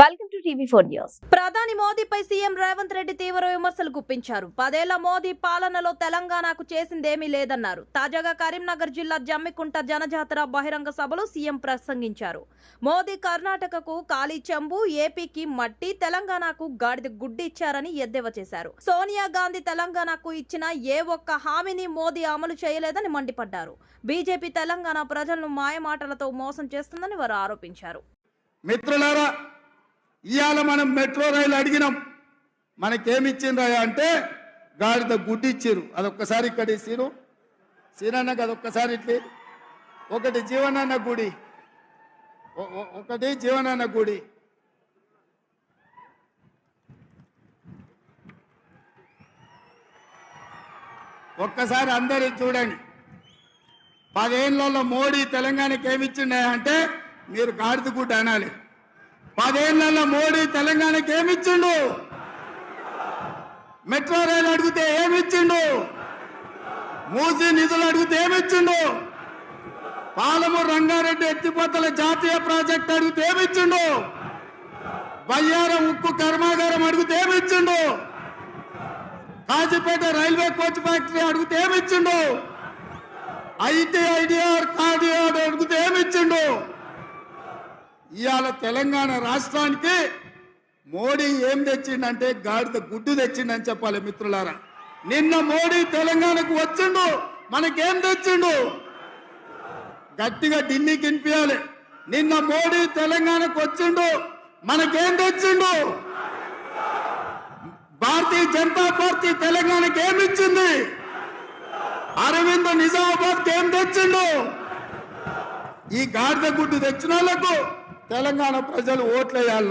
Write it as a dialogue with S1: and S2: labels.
S1: Welcome to TV four news.
S2: ప్రధాని మోదీపై CM Revanth Reddy తీవ్ర విమర్శలు గుప్పించారు. పదేళ్ళ మోదీ పాలనలో తెలంగాణకు చేసిందేమీ లేదన్నారు. తాజాగా కరీంనగర్ జిల్లా జమ్మికుంట జనజాతర బహిరంగ సభలో సీఎం ప్రసంగించారు. మోదీ కర్ణాటకకు ఖాళీ చెంబు ఏపీకి మట్టి తెలంగాణకు గాడిద గుడ్డి ఇచ్చారని ఎద్దేవా చేశారు. సోనియా గాంధీ తెలంగాణకు ఇచ్చిన ఏ ఒక్క హామీని మోదీ అమలు చేయలేదని మండిపడ్డారు. బీజేపీ తెలంగాణ ప్రజలను మాయమాటలతో మోసం చేస్తుందని వారు ఆరోపించారు.
S3: మిత్రులారా ఇవాళ మనం మెట్రో రైలు అడిగినాం. మనకేమిచ్చిండ్రా అంటే గాడిద గుడ్డి ఇచ్చిర్రు అదొక్కసారి ఇక్కడ ఇచ్చిరు సీనన్నకు అదొక్కసారి ఇట్లి. ఒకటి జీవనాన్న గుడి. ఒకటి జీవనాన్న గుడి. ఒక్కసారి అందరూ చూడండి. పదేళ్ళలో మోడీ తెలంగాణకి ఏమిచ్చిండే అంటే మీరు గాడిద గుడ్డ అనాలి. పదేళ్ళలో మోడీ తెలంగాణకి ఏమిచ్చిండు? మెట్రో రైలు అడిగితే ఏమిచ్చిండు? మూసీ నిధులు అడిగితే ఏమిచ్చిండు? పాలమూరు రంగారెడ్డి ఎత్తిపోతల జాతీయ ప్రాజెక్ట్ అడిగితే ఏమిచ్చిండు? బయ్యారం ఉక్కు కర్మాగారం అడిగితే ఏమిచ్చిండు? కాజీపేట రైల్వే కోచ్ ఫ్యాక్టరీ అడిగితే ఏమిచ్చిండు? ఐటీ ఐడిఆర్ కార్డిఆర్ అడిగితే ఏమిచ్చిండు ఇవాళ తెలంగాణ రాష్ట్రానికి మోడీ ఏం తెచ్చిండంటే గాడిద గుడ్డు తెచ్చిండని చెప్పాలి మిత్రులారా. నిన్న మోడీ తెలంగాణకు వచ్చిండు మనకేం తెచ్చిండు? గట్టిగా ఢిల్లీకి వినిపించాలి నిన్న మోడీ తెలంగాణకు వచ్చిండు మనకేం తెచ్చిండు? భారతీయ జనతా పార్టీ తెలంగాణకి ఏమిచ్చింది అరవింద్ నిజామాబాద్ ఏం తెచ్చిండు? ఈ గాడిద గుడ్డు తెచ్చిన వాళ్ళకు తెలంగాణ ప్రజలు ఓట్లేయాలి